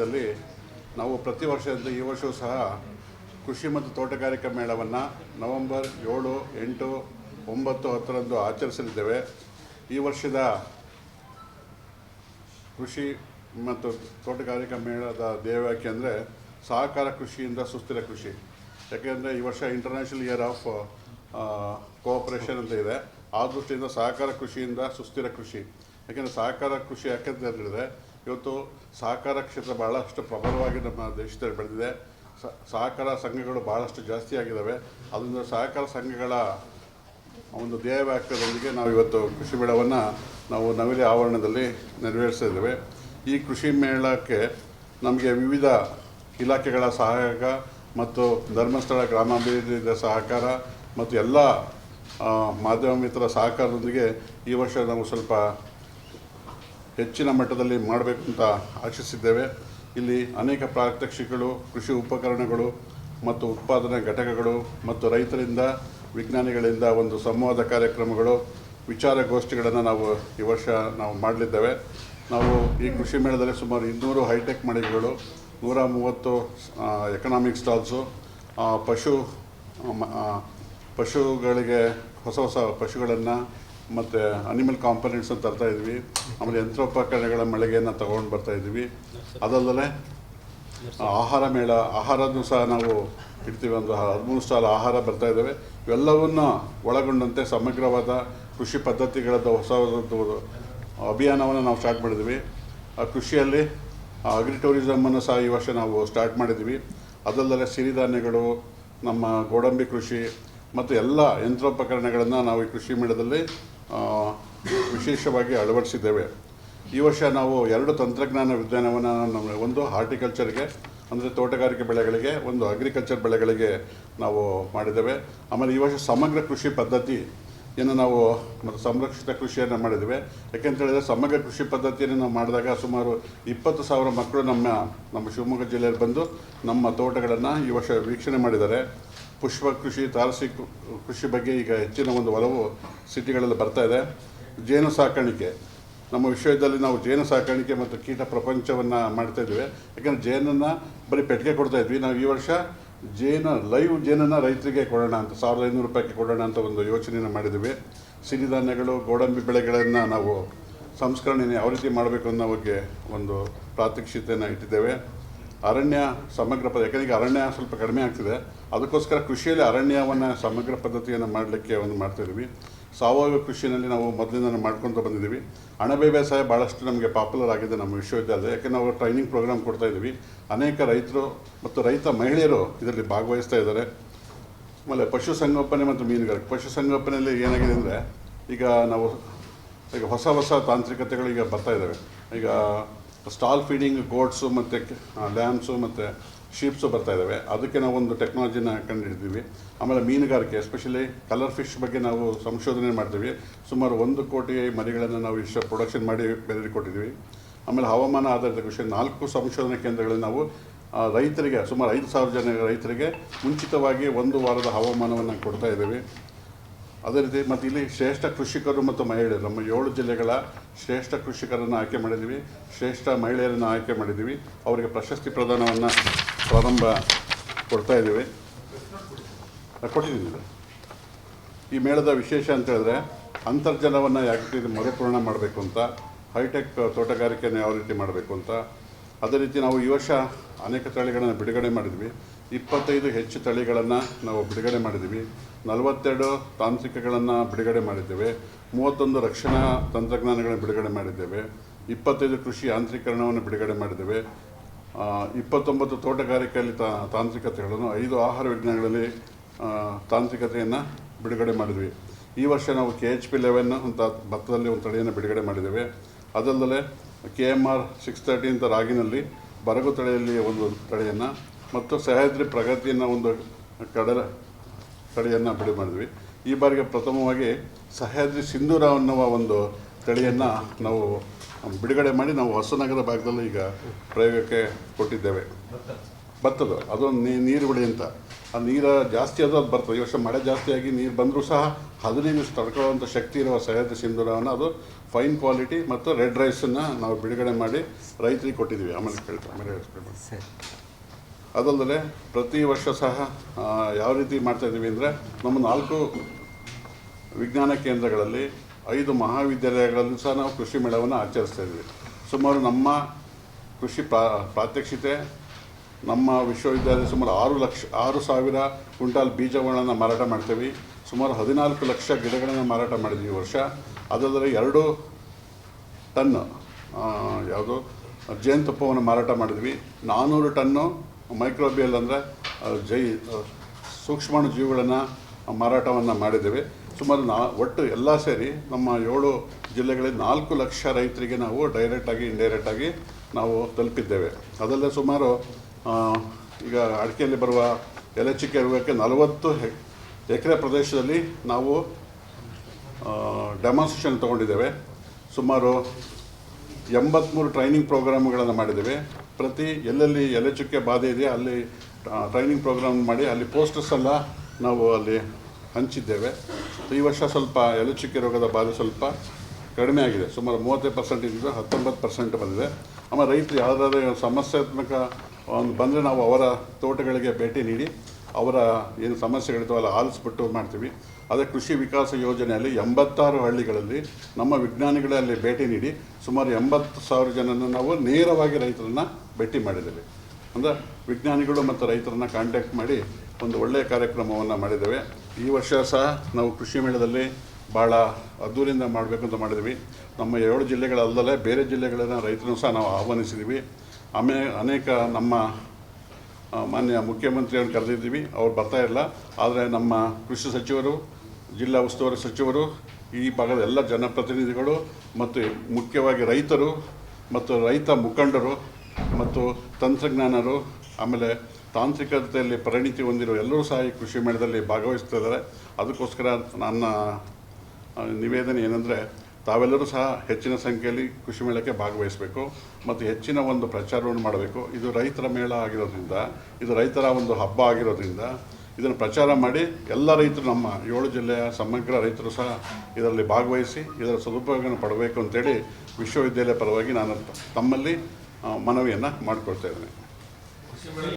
ದಲ್ಲಿ ನಾವು ಪ್ರತಿ ವರ್ಷದಂತೆ ಈ ವರ್ಷವೂ ಸಹ ಕೃಷಿ ಮತ್ತು ತೋಟಗಾರಿಕಾ ಮೇಳವನ್ನು ನವೆಂಬರ್ ಏಳು, ಎಂಟು, ಒಂಬತ್ತು ಹತ್ತರಂದು ಆಚರಿಸಲಿದ್ದೇವೆ. ಈ ವರ್ಷದ ಕೃಷಿ ಮತ್ತು ತೋಟಗಾರಿಕಾ ಮೇಳದ ಧ್ಯೇಯವಾಕ್ಯ ಅಂದರೆ ಸಹಕಾರ ಕೃಷಿಯಿಂದ ಸುಸ್ಥಿರ ಕೃಷಿ. ಯಾಕೆಂದರೆ ಈ ವರ್ಷ ಇಂಟರ್ನ್ಯಾಷನಲ್ ಇಯರ್ ಆಫ್ ಕೋಆಪರೇಷನ್ ಅಂತ ಇದೆ. ಆ ದೃಷ್ಟಿಯಿಂದ ಸಹಕಾರ ಕೃಷಿಯಿಂದ ಸುಸ್ಥಿರ ಕೃಷಿ. ಯಾಕೆಂದರೆ ಸಹಕಾರ ಕೃಷಿ ಯಾಕೆಂತ ಹೇಳಿದ್ರೆ ಇವತ್ತು ಸಹಕಾರ ಕ್ಷೇತ್ರ ಭಾಳಷ್ಟು ಪ್ರಬಲವಾಗಿ ನಮ್ಮ ದೇಶದಲ್ಲಿ ಬೆಳೆದಿದೆ. ಸಹಕಾರ ಸಂಘಗಳು ಭಾಳಷ್ಟು ಜಾಸ್ತಿ ಆಗಿದ್ದಾವೆ ಅದರಿಂದ ಸಹಕಾರ ಸಂಘಗಳ ಒಂದು ಧ್ಯೇಯವಾಕ್ಯದೊಂದಿಗೆ ನಾವು ಇವತ್ತು ಕೃಷಿ ಮೇಳವನ್ನು ನಾವು ನವಿಲೆ ಆವರಣದಲ್ಲಿ ನೆರವೇರಿಸಿದ್ದೇವೆ ಈ ಕೃಷಿ ಮೇಳಕ್ಕೆ ನಮಗೆ ವಿವಿಧ ಇಲಾಖೆಗಳ ಸಹಾಯಕ ಮತ್ತು ಧರ್ಮಸ್ಥಳ ಗ್ರಾಮಾಭಿವೃದ್ಧಿ ಸಹಕಾರ ಮತ್ತು ಎಲ್ಲ ಮಾಧ್ಯಮ ಮಿತ್ರ ಸಹಕಾರದೊಂದಿಗೆ ಈ ವರ್ಷ ನಾವು ಸ್ವಲ್ಪ ಹೆಚ್ಚಿನ ಮಟ್ಟದಲ್ಲಿ ಮಾಡಬೇಕು ಅಂತ ಆಶಿಸಿದ್ದೇವೆ. ಇಲ್ಲಿ ಅನೇಕ ಪ್ರಾತ್ಯಕ್ಷಿಕಗಳು, ಕೃಷಿ ಉಪಕರಣಗಳು ಮತ್ತು ಉತ್ಪಾದನಾ ಘಟಕಗಳು ಮತ್ತು ರೈತರಿಂದ, ವಿಜ್ಞಾನಿಗಳಿಂದ ಒಂದು ಸಂವಾದ ಕಾರ್ಯಕ್ರಮಗಳು ವಿಚಾರಗೋಷ್ಠಿಗಳನ್ನು ನಾವು ಈ ವರ್ಷ ನಾವು ಮಾಡಲಿದ್ದೇವೆ. ನಾವು ಈ ಕೃಷಿ ಮೇಳದಲ್ಲಿ ಸುಮಾರು ಇನ್ನೂರು ಹೈಟೆಕ್ ಮಳಿಗೆಗಳು, ನೂರ ಮೂವತ್ತು ಎಕನಾಮಿಕ್ ಸ್ಟಾಲ್ಸು ಪಶು ಪಶುಗಳಿಗೆ, ಹೊಸ ಹೊಸ ಪಶುಗಳನ್ನು ಮತ್ತು ಅನಿಮಲ್ ಕಾಂಪೊನೆಂಟ್ಸ್ ಅಂತ ತರ್ತಾ ಇದ್ವಿ. ಆಮೇಲೆ ಯಂತ್ರೋಪಕರಣಗಳ ಮಳಿಗೆಯನ್ನು ತಗೊಂಡು ಬರ್ತಾ ಇದ್ವಿ. ಅದಲ್ಲದೆ ಆಹಾರ ಮೇಳ, ಆಹಾರದ್ದು ಸಹ ನಾವು ಇಡ್ತೀವಿ ಒಂದು ಹದಿಮೂರು ಸ್ಟಾಲ್ ಆಹಾರ ಬರ್ತಾ ಇದ್ದಾವೆ. ಇವೆಲ್ಲವನ್ನು ಒಳಗೊಂಡಂತೆ ಸಮಗ್ರವಾದ ಕೃಷಿ ಪದ್ಧತಿಗಳದ್ದು ಹೊಸ ಅಭಿಯಾನವನ್ನು ನಾವು ಸ್ಟಾರ್ಟ್ ಮಾಡಿದ್ವಿ. ಆ ಕೃಷಿಯಲ್ಲಿ ಅಗ್ರಿ ಟೂರಿಸಮನ್ನು ಸಹ ಈ ವರ್ಷ ನಾವು ಸ್ಟಾರ್ಟ್ ಮಾಡಿದ್ವಿ. ಅದಲ್ಲದೆ ಸಿರಿಧಾನ್ಯಗಳು, ನಮ್ಮ ಗೋಡಂಬಿ ಕೃಷಿ, ಮತ್ತು ಎಲ್ಲ ಯಂತ್ರೋಪಕರಣಗಳನ್ನು ನಾವು ಈ ಕೃಷಿ ಮೇಳದಲ್ಲಿ ವಿಶೇಷವಾಗಿ ಅಳವಡಿಸಿದ್ದೇವೆ. ಈ ವರ್ಷ ನಾವು ಎರಡು ತಂತ್ರಜ್ಞಾನ ವಿಜ್ಞಾನವನ್ನು ನಮ್ಮ ಒಂದು ಹಾರ್ಟಿಕಲ್ಚರ್ಗೆ, ಅಂದರೆ ತೋಟಗಾರಿಕೆ ಬೆಳೆಗಳಿಗೆ, ಒಂದು ಅಗ್ರಿಕಲ್ಚರ್ ಬೆಳೆಗಳಿಗೆ ನಾವು ಮಾಡಿದ್ದೇವೆ. ಆಮೇಲೆ ಈ ವರ್ಷ ಸಮಗ್ರ ಕೃಷಿ ಪದ್ಧತಿ ಏನು ನಾವು ಮತ್ತು ಸಂರಕ್ಷಿತ ಕೃಷಿಯನ್ನು ಮಾಡಿದ್ದೇವೆ. ಯಾಕೆಂತ ಹೇಳಿದ್ರೆ ಸಮಗ್ರ ಕೃಷಿ ಪದ್ಧತಿಯನ್ನು ನಾವು ಮಾಡಿದಾಗ ಸುಮಾರು ಇಪ್ಪತ್ತು ಸಾವಿರ ಮಕ್ಕಳು ನಮ್ಮ ನಮ್ಮ ಶಿವಮೊಗ್ಗ ಜಿಲ್ಲೆಯಲ್ಲಿ ಬಂದು ನಮ್ಮ ತೋಟಗಳನ್ನು ಈ ವರ್ಷ ವೀಕ್ಷಣೆ ಮಾಡಿದ್ದಾರೆ. ಪುಷ್ಪ ಕೃಷಿ, ತಾರಸಿ ಕೃಷಿ ಬಗ್ಗೆ ಈಗ ಹೆಚ್ಚಿನ ಒಂದು ಒಲವು ಸಿಟಿಗಳಲ್ಲಿ ಬರ್ತಾ ಇದೆ. ಜೇನು ಸಾಕಾಣಿಕೆ. ನಮ್ಮ ವಿಶ್ವದಲ್ಲಿ ನಾವು ಜೇನು ಸಾಕಾಣಿಕೆ ಮತ್ತು ಕೀಟ ಪ್ರಪಂಚವನ್ನು ಮಾಡ್ತಾ ಇದ್ವಿ ಯಾಕಂದರೆ ಜೇನನ್ನು ಬರೀ ಪೆಟ್ಟಿಗೆ ಕೊಡ್ತಾ ಇದ್ವಿ. ನಾವು ಈ ವರ್ಷ ಜೇನು, ಲೈವ್ ಜೇನನ್ನು ರೈತರಿಗೆ ಕೊಡೋಣ ಅಂತ, ಸಾವಿರದ ಐನೂರು ರೂಪಾಯಿಗೆ ಕೊಡೋಣ ಅಂತ ಒಂದು ಯೋಚನೆಯನ್ನು ಮಾಡಿದ್ವಿ ಸಿರಿಧಾನ್ಯಗಳು ಗೋಡಂಬಿ ಬೆಳೆಗಳನ್ನು ನಾವು ಸಂಸ್ಕರಣೆಯನ್ನು ಯಾವ ರೀತಿ ಮಾಡಬೇಕು ಅನ್ನೋ ಬಗ್ಗೆ ಒಂದು ಪ್ರಾತ್ಯಕ್ಷಿತೆಯನ್ನು ಇಟ್ಟಿದ್ದೇವೆ. ಅರಣ್ಯ ಸಮಗ್ರ ಪದ್ಧತಿ, ಯಾಕಂದ್ರೆ ಈಗ ಅರಣ್ಯ ಸ್ವಲ್ಪ ಕಡಿಮೆ ಆಗ್ತಿದೆ. ಅದಕ್ಕೋಸ್ಕರ ಕೃಷಿಯಲ್ಲಿ ಅರಣ್ಯವನ್ನು ಸಮಗ್ರ ಪದ್ಧತಿಯನ್ನು ಮಾಡಲಿಕ್ಕೆ ಒಂದು ಮಾಡ್ತಾಯಿದ್ದೀವಿ ಸಾವಯವ ಕೃಷಿಯಲ್ಲಿ ನಾವು ಮೊದಲಿಂದ ಮಾಡ್ಕೊತ ಬಂದಿದ್ದೀವಿ ಅಣಬೆ ಬೇಸಾಯ ಭಾಳಷ್ಟು ನಮಗೆ ಪಾಪ್ಯುಲರ್ ಆಗಿದೆ ನಮ್ಮ ವಿಶ್ವವಿದ್ಯಾಲಯ. ಯಾಕೆ ನಾವು ಟ್ರೈನಿಂಗ್ ಪ್ರೋಗ್ರಾಮ್ ಕೊಡ್ತಾ ಇದ್ದೀವಿ ಅನೇಕ ರೈತರು ಮತ್ತು ರೈತ ಮಹಿಳೆಯರು ಇದರಲ್ಲಿ ಭಾಗವಹಿಸ್ತಾ ಇದ್ದಾರೆ. ಆಮೇಲೆ ಪಶುಸಂಗೋಪನೆ ಮತ್ತು ಮೀನುಗಾರಿಕೆ. ಪಶು ಸಂಗೋಪನೆಯಲ್ಲಿ ಏನಾಗಿದೆ ಅಂದರೆ, ಈಗ ನಾವು ಈಗ ಹೊಸ ಹೊಸ ತಾಂತ್ರಿಕತೆಗಳು ಈಗ ಬರ್ತಾ ಇದ್ದಾವೆ ಈಗ ಸ್ಟಾಲ್ ಫೀಡಿಂಗ್ ಗೋಡ್ಸು ಮತ್ತು ಲ್ಯಾಮ್ಸು ಮತ್ತು ಶೀಪ್ಸು ಬರ್ತಾ ಇದ್ದಾವೆ ಅದಕ್ಕೆ ನಾವು ಒಂದು ಟೆಕ್ನಾಲಜಿನ ಕಂಡುಹಿಡಿದೀವಿ. ಆಮೇಲೆ ಮೀನುಗಾರಿಕೆ ಎಸ್ಪೆಷಲಿ ಕಲರ್ ಫಿಶ್ ಬಗ್ಗೆ ನಾವು ಸಂಶೋಧನೆ ಮಾಡ್ತೀವಿ. ಸುಮಾರು ಒಂದು ಕೋಟಿ ಮರಿಗಳನ್ನು ನಾವು ಇಷ್ಟ ಪ್ರೊಡಕ್ಷನ್ ಮಾಡಿ ಬೇರೆ ಕೊಟ್ಟಿದ್ದೀವಿ ಆಮೇಲೆ ಹವಾಮಾನ ಆಧಾರಿತ ಕೃಷಿ, ನಾಲ್ಕು ಸಂಶೋಧನಾ ಕೇಂದ್ರಗಳಲ್ಲಿ ನಾವು ರೈತರಿಗೆ, ಸುಮಾರು ಐದು ಸಾವಿರ ಜನ ರೈತರಿಗೆ ಮುಂಚಿತವಾಗಿ ಒಂದು ವಾರದ ಹವಾಮಾನವನ್ನು ಕೊಡ್ತಾ ಇದ್ದೀವಿ. ಅದೇ ರೀತಿ ಮತ್ತು ಇಲ್ಲಿ ಶ್ರೇಷ್ಠ ಕೃಷಿಕರು ಮತ್ತು ಮಹಿಳೆಯರು, ನಮ್ಮ ಏಳು ಜಿಲ್ಲೆಗಳ ಶ್ರೇಷ್ಠ ಕೃಷಿಕರನ್ನು ಆಯ್ಕೆ ಮಾಡಿದ್ದೀವಿ, ಶ್ರೇಷ್ಠ ಮಹಿಳೆಯರನ್ನು ಆಯ್ಕೆ ಮಾಡಿದ್ದೀವಿ. ಅವರಿಗೆ ಪ್ರಶಸ್ತಿ ಪ್ರದಾನವನ್ನು ಪ್ರಾರಂಭ ಕೊಡ್ತಾ ಇದ್ದೀವಿ. ಕೊಟ್ಟಿದ್ದೀನಿ ಈ ಮೇಳದ ವಿಶೇಷ ಅಂತ ಹೇಳಿದ್ರೆ ಅಂತರ್ಜಲವನ್ನು ಯಾವ ರೀತಿ ಮರುಪೂರ್ಣ ಮಾಡಬೇಕು ಅಂತ, ಹೈಟೆಕ್ ತೋಟಗಾರಿಕೆಯನ್ನು ಯಾವ ರೀತಿ ಮಾಡಬೇಕು ಅಂತ. ಅದೇ ರೀತಿ ನಾವು ಈ ವರ್ಷ ಅನೇಕ ತಳಿಗಳನ್ನು ಬಿಡುಗಡೆ ಮಾಡಿದ್ವಿ. ಇಪ್ಪತ್ತೈದು ಹೆಚ್ಚು ತಳಿಗಳನ್ನು ನಾವು ಬಿಡುಗಡೆ ಮಾಡಿದ್ವಿ. ನಲವತ್ತೆರಡು ತಾಂತ್ರಿಕಗಳನ್ನು ಬಿಡುಗಡೆ ಮಾಡಿದ್ದೇವೆ. ಮೂವತ್ತೊಂದು ರಕ್ಷಣಾ ತಂತ್ರಜ್ಞಾನಗಳನ್ನು ಬಿಡುಗಡೆ ಮಾಡಿದ್ದೇವೆ. ಇಪ್ಪತ್ತೈದು ಕೃಷಿ ಯಾಂತ್ರೀಕರಣವನ್ನು ಬಿಡುಗಡೆ ಮಾಡಿದ್ದೇವೆ. ಇಪ್ಪತ್ತೊಂಬತ್ತು ತೋಟಗಾರಿಕೆಯಲ್ಲಿ ತಾ, ತಾಂತ್ರಿಕತೆಗಳನ್ನು, ಐದು ಆಹಾರ ವಿಜ್ಞಾನಗಳಲ್ಲಿ ತಾಂತ್ರಿಕತೆಯನ್ನು ಬಿಡುಗಡೆ ಮಾಡಿದ್ವಿ. ಈ ವರ್ಷ ನಾವು ಕೆ ಎಚ್ ಪಿ ಲೆವೆನ್ ಅಂತ ಭತ್ತದಲ್ಲಿ ಒಂದು ತಳಿಯನ್ನು ಬಿಡುಗಡೆ ಮಾಡಿದ್ದೇವೆ. ಅದಲ್ಲದೆ K M R six thirty ಅಂತ ರಾಗಿನಲ್ಲಿ ಬರಗು ತಳಿಯಲ್ಲಿ ಒಂದು ತಳಿಯನ್ನು ಮತ್ತು ಸಹ್ಯಾದ್ರಿ ಪ್ರಗತಿಯನ್ನು ಒಂದು ಕಡಲ ತಳಿಯನ್ನು ಬಿಡಿ ಮಾಡಿದ್ವಿ. ಈ ಬಾರಿಗೆ ಪ್ರಥಮವಾಗಿ ಸಹ್ಯಾದ್ರಿ ಸಿಂಧೂರ ಅನ್ನುವ ಒಂದು ತಳಿಯನ್ನು ನಾವು ಬಿಡುಗಡೆ ಮಾಡಿ ನಾವು ಹೊಸನಗರ ಭಾಗದಲ್ಲೂ ಈಗ ಪ್ರಯೋಗಕ್ಕೆ ಕೊಟ್ಟಿದ್ದೇವೆ. ಬತ್ತದು. ಅದೊಂದು ನೀ- ನೀರು ಬಿಡಿ ಅಂತ. ಆ ನೀರು ಜಾಸ್ತಿ ಅದು ಅದು ಬರ್ತದೆ. ಈ ವರ್ಷ ಮಳೆ ಜಾಸ್ತಿಯಾಗಿ ನೀರು ಬಂದರೂ ಸಹ ಹದಿನೈದು ದಿವಸ ತಡ್ಕೊಳ್ಳುವಂಥ ಶಕ್ತಿ ಇರುವ ಸಹ್ಯಾದ್ರಿ ಸಿಂಧೂರವನ್ನು ಅದು ಫೈನ್ ಕ್ವಾಲಿಟಿ ಮತ್ತು ರೆಡ್ ರೈಸನ್ನು ನಾವು ಬಿಡುಗಡೆ ಮಾಡಿ ರೈತರಿಗೆ ಕೊಟ್ಟಿದ್ದೀವಿ. ಆಮೇಲೆ ಕೇಳ್ತಾರೆ ಆಮೇಲೆ ಅದಲ್ಲದೆ ಪ್ರತಿ ವರ್ಷ ಸಹ ಯಾವ ರೀತಿ ಮಾಡ್ತಾ ಇದ್ದೀವಿ ಅಂದರೆ, ನಮ್ಮ ನಾಲ್ಕು ವಿಜ್ಞಾನ ಕೇಂದ್ರಗಳಲ್ಲಿ ಐದು ಮಹಾವಿದ್ಯಾಲಯಗಳಲ್ಲೂ ಸಹ ನಾವು ಕೃಷಿ ಮೇಳವನ್ನು ಆಚರಿಸ್ತಾ ಇದ್ದೀವಿ. ಸುಮಾರು ನಮ್ಮ ಕೃಷಿ ಪ್ರಾ, ಪ್ರಾತ್ಯಕ್ಷಿತೆ, ನಮ್ಮ ವಿಶ್ವವಿದ್ಯಾಲಯ ಸುಮಾರು ಆರು ಲಕ್ಷ, ಆರು ಸಾವಿರ ಕ್ವಿಂಟಾಲ್ ಬೀಜಗಳನ್ನು ಮಾರಾಟ ಮಾಡ್ತೀವಿ. ಸುಮಾರು ಹದಿನಾಲ್ಕು ಲಕ್ಷ ಗಿಡಗಳನ್ನು ಮಾರಾಟ ಮಾಡಿದ್ವಿ ಈ ವರ್ಷ. ಅದಲ್ಲದೆ ಎರಡು ಟನ್ ಯಾವುದು ಜೇನುತುಪ್ಪವನ್ನು ಮಾರಾಟ ಮಾಡಿದ್ವಿ. ನಾನ್ನೂರು ಟನ್ನು ಮೈಕ್ರೋಬಿಯಲ್ ಅಂದರೆ ಜೈ ಸೂಕ್ಷ್ಮಾಣು ಜೀವಿಗಳನ್ನು ಮಾರಾಟವನ್ನು ಮಾಡಿದ್ದೇವೆ. ಸುಮಾರು ನಾ, ಒಟ್ಟು ಎಲ್ಲ ಸೇರಿ ನಮ್ಮ ಏಳು ಜಿಲ್ಲೆಗಳಲ್ಲಿ ನಾಲ್ಕು ಲಕ್ಷ ರೈತರಿಗೆ ನಾವು ಡೈರೆಕ್ಟಾಗಿ ಇಂಡೈರೆಕ್ಟಾಗಿ ನಾವು ತಲುಪಿದ್ದೇವೆ. ಅದಲ್ಲದೆ ಸುಮಾರು ಈಗ ಅಡಿಕೆಯಲ್ಲಿ ಬರುವ ಎಲೆ ಚಿಕ್ಕೆ ರೋಗಕ್ಕೆ ನಲವತ್ತು ಎಕರೆ ಪ್ರದೇಶದಲ್ಲಿ ನಾವು ಡೆಮಾನ್ಸ್ಟ್ರೇಷನ್ ತೊಗೊಂಡಿದ್ದೇವೆ. ಸುಮಾರು ಎಂಬತ್ತ್ಮೂರು ಟ್ರೈನಿಂಗ್ ಪ್ರೋಗ್ರಾಮ್ಗಳನ್ನು ಮಾಡಿದ್ದೇವೆ. ಪ್ರತಿ ಎಲ್ಲೆಲ್ಲಿ ಎಲೆ ಚುಕ್ಕೆ ಬಾಧೆ ಇದೆ, ಅಲ್ಲಿ ಟ್ರೈನಿಂಗ್ ಪ್ರೋಗ್ರಾಮ್ ಮಾಡಿ ಅಲ್ಲಿ ಪೋಸ್ಟರ್ಸ್ ಎಲ್ಲ ನಾವು ಅಲ್ಲಿ ಹಂಚಿದ್ದೇವೆ. ಈ ವರ್ಷ ಸ್ವಲ್ಪ ಎಲೆ ಚುಕ್ಕೆ ರೋಗದ ಬಾಧೆ ಸ್ವಲ್ಪ ಕಡಿಮೆ ಆಗಿದೆ. ಸುಮಾರು ಮೂವತ್ತೈದು ಪರ್ಸೆಂಟ್ ಇದ್ದಿದ್ದು ಹತ್ತೊಂಬತ್ತು ಪರ್ಸೆಂಟ್ ಬಂದಿದೆ. ಆಮೇಲೆ ರೈತರು ಯಾವುದಾದ್ರೂ ಸಮಸ್ಯಾತ್ಮಕ ಒಂದು ಬಂದರೆ ನಾವು ಅವರ ತೋಟಗಳಿಗೆ ಭೇಟಿ ನೀಡಿ, ಅವರ ಏನು ಸಮಸ್ಯೆಗಳಿರ್ತಾವಲ್ಲ ಆಲಿಸ್ಬಿಟ್ಟು ಮಾಡ್ತೀವಿ. ಅದೇ ಕೃಷಿ ವಿಕಾಸ ಯೋಜನೆಯಲ್ಲಿ ಎಂಬತ್ತಾರು ಹಳ್ಳಿಗಳಲ್ಲಿ ನಮ್ಮ ವಿಜ್ಞಾನಿಗಳಲ್ಲಿ ಭೇಟಿ ನೀಡಿ, ಸುಮಾರು ಎಂಬತ್ತು ಸಾವಿರ ಜನನ ನಾವು ನೇರವಾಗಿ ರೈತರನ್ನ ಭೇಟಿ ಮಾಡಿದ್ದೇವೆ. ಅಂದರೆ ವಿಜ್ಞಾನಿಗಳು ಮತ್ತು ರೈತರನ್ನ ಕಾಂಟ್ಯಾಕ್ಟ್ ಮಾಡಿ ಒಂದು ಒಳ್ಳೆಯ ಕಾರ್ಯಕ್ರಮವನ್ನು ಮಾಡಿದ್ದೇವೆ. ಈ ವರ್ಷ ಸಹ ನಾವು ಕೃಷಿ ಮೇಳದಲ್ಲಿ ಭಾಳ ಅದ್ದೂರಿಯಿಂದ ಮಾಡಬೇಕು ಅಂತ ಮಾಡಿದ್ವಿ ನಮ್ಮ ಏಳು ಜಿಲ್ಲೆಗಳಲ್ಲದೆ ಬೇರೆ ಜಿಲ್ಲೆಗಳನ್ನ ರೈತರನ್ನು ಸಹ ನಾವು ಆಹ್ವಾನಿಸಿದ್ದೀವಿ. ಆಮೇ ಅನೇಕ ನಮ್ಮ ಮಾನ್ಯ ಮುಖ್ಯಮಂತ್ರಿಯನ್ನು ಕರೆದಿದ್ದೀವಿ. ಅವ್ರು ಬರ್ತಾ ಇಲ್ಲ ಆದರೆ ನಮ್ಮ ಕೃಷಿ ಸಚಿವರು, ಜಿಲ್ಲಾ ಉಸ್ತುವಾರಿ ಸಚಿವರು, ಈ ಭಾಗದ ಎಲ್ಲ ಜನಪ್ರತಿನಿಧಿಗಳು ಮತ್ತು ಮುಖ್ಯವಾಗಿ ರೈತರು ಮತ್ತು ರೈತ ಮುಖಂಡರು ಮತ್ತು ತಂತ್ರಜ್ಞಾನರು, ಆಮೇಲೆ ತಾಂತ್ರಿಕತೆಯಲ್ಲಿ ಪರಿಣಿತಿ ಹೊಂದಿರೋ ಎಲ್ಲರೂ ಸಹ ಈ ಕೃಷಿ ಮೇಳದಲ್ಲಿ ಭಾಗವಹಿಸ್ತಿದ್ದಾರೆ ಅದಕ್ಕೋಸ್ಕರ ನನ್ನ ನಿವೇದನೆ ಏನಂದರೆ, ತಾವೆಲ್ಲರೂ ಸಹ ಹೆಚ್ಚಿನ ಸಂಖ್ಯೆಯಲ್ಲಿ ಕೃಷಿ ಮೇಳಕ್ಕೆ ಭಾಗವಹಿಸಬೇಕು ಮತ್ತು ಹೆಚ್ಚಿನ ಒಂದು ಪ್ರಚಾರವನ್ನು ಮಾಡಬೇಕು. ಇದು ರೈತರ ಮೇಳ ಆಗಿರೋದ್ರಿಂದ, ಇದು ರೈತರ ಒಂದು ಹಬ್ಬ ಆಗಿರೋದ್ರಿಂದ ಇದನ್ನು ಪ್ರಚಾರ ಮಾಡಿ ಎಲ್ಲ ರೈತರು, ನಮ್ಮ ಏಳು ಜಿಲ್ಲೆಯ ಸಮಗ್ರ ರೈತರು ಸಹ ಇದರಲ್ಲಿ ಭಾಗವಹಿಸಿ ಇದರ ಸದುಪಯೋಗವನ್ನು ಪಡಬೇಕು ಅಂತೇಳಿ ವಿಶ್ವವಿದ್ಯಾಲಯ ಪರವಾಗಿ ನಾನು ತಮ್ಮಲ್ಲಿ ಮನವಿಯನ್ನು ಮಾಡಿಕೊಳ್ತಾ ಇದ್ದೇನೆ.